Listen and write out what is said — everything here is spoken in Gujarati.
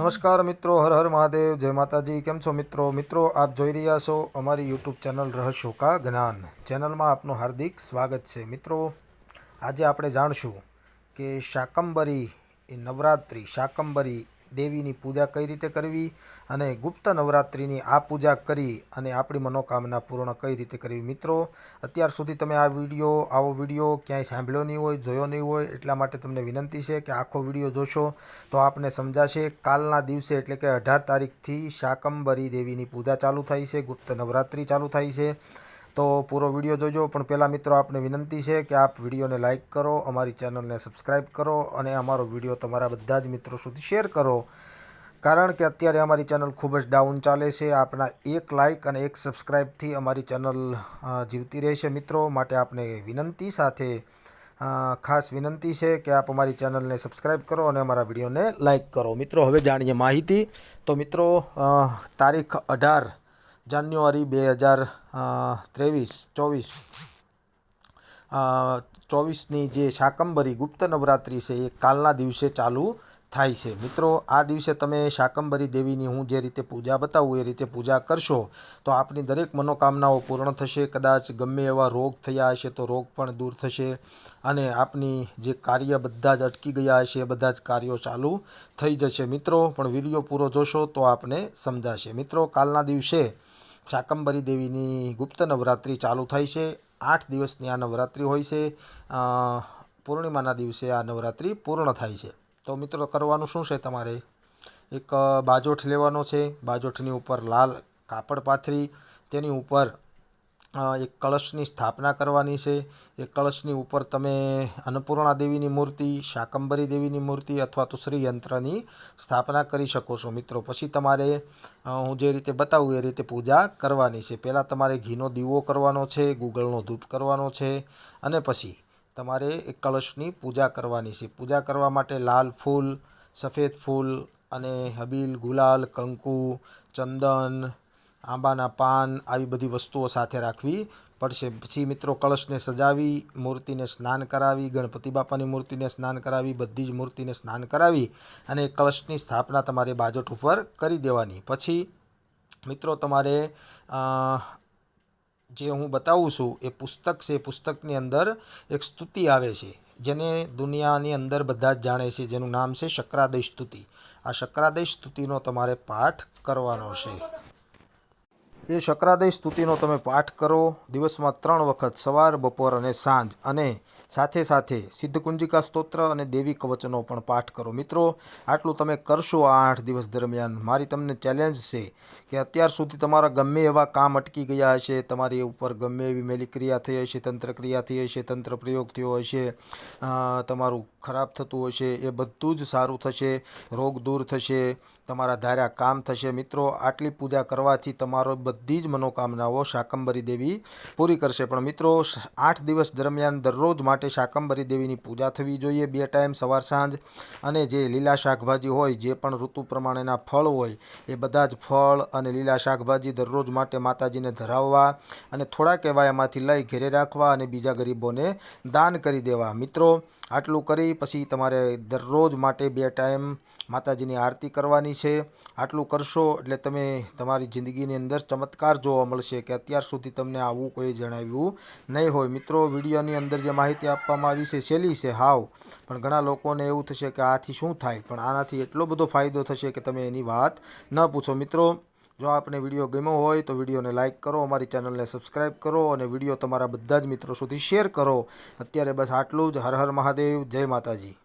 નમસ્કાર મિત્રો, હર હર મહાદેવ, જય માતાજી, કેમ છો મિત્રો? મિત્રો, આપ જોઈ રહ્યા છો અમારી યુટ્યુબ ચેનલ રહસ્યો કા જ્ઞાન. ચેનલમાં આપનું હાર્દિક સ્વાગત છે. મિત્રો, આજે આપણે જાણશું કે શાકંબરી એ નવરાત્રિ શાકંબરી દેવીની પૂજા કઈ રીતે કરવી અને ગુપ્ત નવરાત્રિની આ પૂજા કરી અને આપણી મનોકામના પૂર્ણ કઈ રીતે કરવી મિત્રો? અત્યાર સુધી તમે આ વીડિયો, આવો વીડિયો ક્યાંય સાંભળ્યો નહીં હોય, જોયો નહીં હોય, એટલા માટે તમને વિનંતી છે કે આખો વીડિયો જોશો તો આપને સમજાશે. કાલના દિવસે એટલે કે અઢાર તારીખથી શાકંબરી દેવીની પૂજા ચાલુ થાય છે, ગુપ્ત નવરાત્રિ ચાલુ થાય છે. તો પૂરો વીડિયો જોજો. પણ પહેલાં મિત્રો, આપને વિનંતી છે કે આપ વિડીયોને લાઇક કરો, અમારી ચેનલને સબસ્ક્રાઈબ કરો અને અમારો વીડિયો તમારા બધા જ મિત્રો સુધી શેર કરો. કારણ કે અત્યારે અમારી ચેનલ ખૂબ જ ડાઉન ચાલે છે. આપના એક લાઇક અને એક સબસ્ક્રાઈબથી અમારી ચેનલ જીવતી રહેશે મિત્રો. માટે આપને વિનંતી સાથે ખાસ વિનંતી છે કે આપ અમારી ચેનલને સબસ્ક્રાઈબ કરો અને અમારા વિડીયોને લાઇક કરો. મિત્રો, હવે જાણીએ માહિતી. તો મિત્રો તારીખ અઢાર જાન્યુઆરી બે હજાર ત્રેવીસ, ચોવીસ. ચોવીસની જે શાકંબરી ગુપ્ત નવરાત્રિ છે એ કાલના દિવસે ચાલુ થાય છે. મિત્રો, આ દિવસે તમે શાકંબરી દેવીની હું જે રીતે પૂજા બતાવું એ રીતે પૂજા કરશો તો આપની દરેક મનોકામનાઓ પૂર્ણ થશે. કદાચ ગમે એવા રોગ થયા હશે તો રોગ પણ દૂર થશે અને આપની જે કાર્ય બધા જ અટકી ગયા હશે, એ બધા જ કાર્યો ચાલુ થઈ જશે. મિત્રો, પણ વીડિયો પૂરો જોશો તો આપને સમજાશે. મિત્રો, કાલના દિવસે શાકંબરી દેવીની ગુપ્ત નવરાત્રિ ચાલુ થાય છે. આઠ દિવસની આ નવરાત્રિ હોય છે. પૂર્ણિમાના દિવસે આ નવરાત્રિ પૂર્ણ થાય છે. તો મિત્રો, કરવાનું શું છે તમારે? એક બાજોઠ લેવાનો છે. બાજોઠની ઉપર લાલ કાપડ પાથરી, તેની ઉપર એક કળશની સ્થાપના કરવાની છે. એ કળશની ઉપર તમે અન્નપૂર્ણા દેવીની મૂર્તિ શાકંબરી દેવીની મૂર્તિ અથવા તો શ્રી યંત્રની સ્થાપના કરી શકો છો. મિત્રો, પછી તમારે હું જે રીતે બતાવું એ રીતે પૂજા કરવાની છે. પહેલાં તમારે ઘીનો દીવો કરવાનો છે ગુગળનો ધૂપ કરવાનો છે અને પછી તમારે એક કળશની પૂજા કરવાની છે. પૂજા કરવા માટે લાલ ફૂલ, સફેદ ફૂલ અને હબીલ, ગુલાલ, કંકુ, ચંદન આંબાના પાન આવી બધી વસ્તુઓ સાથે રાખવી પડશે. પછી મિત્રો કળશને સજાવી, મૂર્તિને સ્નાન કરાવી, ગણપતિ બાપાની મૂર્તિને સ્નાન કરાવી, બધી જ મૂર્તિને સ્નાન કરાવી અને કળશની સ્થાપના તમારે બાજોઠ ઉપર કરી દેવાની. પછી મિત્રો તમારે જે હું બતાવું છું એ પુસ્તક છે. પુસ્તકની અંદર એક સ્તુતિ આવે છે, જેને દુનિયાની અંદર બધા જ જાણે છે. જેનું નામ છે શક્રાદય સ્તુતિ. આ શક્રાદય સ્તુતિનો તમારે પાઠ કરવાનો છે. એ શક્રાદય સ્તુતિનો તમે પાઠ કરો. દિવસમાં ત્રણ વખત, સવાર, બપોર અને સાંજ. અને સાથે સાથે સિદ્ધકુંજિકા સ્તોત્ર અને દેવી કવચનો પણ પાઠ કરો. મિત્રો, આટલું તમે કરશો આ આઠ દિવસ દરમિયાન. મારી તમને ચેલેન્જ છે કે અત્યાર સુધી તમારા ગમે એવા કામ અટકી ગયા હશે, તમારી ઉપર ગમે એવી મેલી ક્રિયા થઈ હશે તંત્ર ક્રિયા થઈ હશે, તંત્ર પ્રયોગ થયો હશે તમારું ખરાબ થતું હશે, એ બધું જ સારું થશે, રોગ દૂર થશે, તમારા ધાર્યા કામ થશે. મિત્રો, આટલી પૂજા કરવાથી તમારો બધી જ મનોકામનાઓ શાકંબરી દેવી પૂરી કરશે. પણ મિત્રો, આઠ દિવસ દરમિયાન દરરોજ માટે શાકંબરી દેવીની પૂજા થવી જોઈએ બે ટાઈમ, સવાર, સાંજ. અને જે લીલા શાકભાજી હોય, જે પણ ઋતુ પ્રમાણેના ફળ હોય, એ બધા જ ફળ અને લીલા શાકભાજી દરરોજ માટે માતાજીને ધરાવવા અને થોડાક એવા એમાંથી લઈ ઘેરે રાખવા અને બીજા ગરીબોને દાન કરી દેવા. મિત્રો આટલું કરી, પછી તમારે દરરોજ માટે બે ટાઈમ માતાજીની આરતી કરવાની છે. આટલું કરશો એટલે તમે તમારી જિંદગીની અંદર ચમત્કાર જોવા મળશે કે અત્યાર સુધી તમને આવું કોઈ જણાવ્યું નહીં હોય. મિત્રો, વિડીયોની અંદર જે માહિતી આપવામાં આવી છે, સહેલી છે, હાવ. પણ ઘણા લોકોને એવું થશે કે આથી શું થાય? પણ આનાથી એટલો બધો ફાયદો થશે કે તમે એની વાત ન પૂછો. મિત્રો જો આપને વીડિયો ગમ્યો હોય તો વિડીયોને લાઇક કરો, અમારી ચેનલને સબસ્ક્રાઈબ કરો અને વીડિયો તમારા બધા જ મિત્રો સુધી શેર કરો. અત્યારે બસ આટલું જ. હર હર મહાદેવ, જય માતાજી.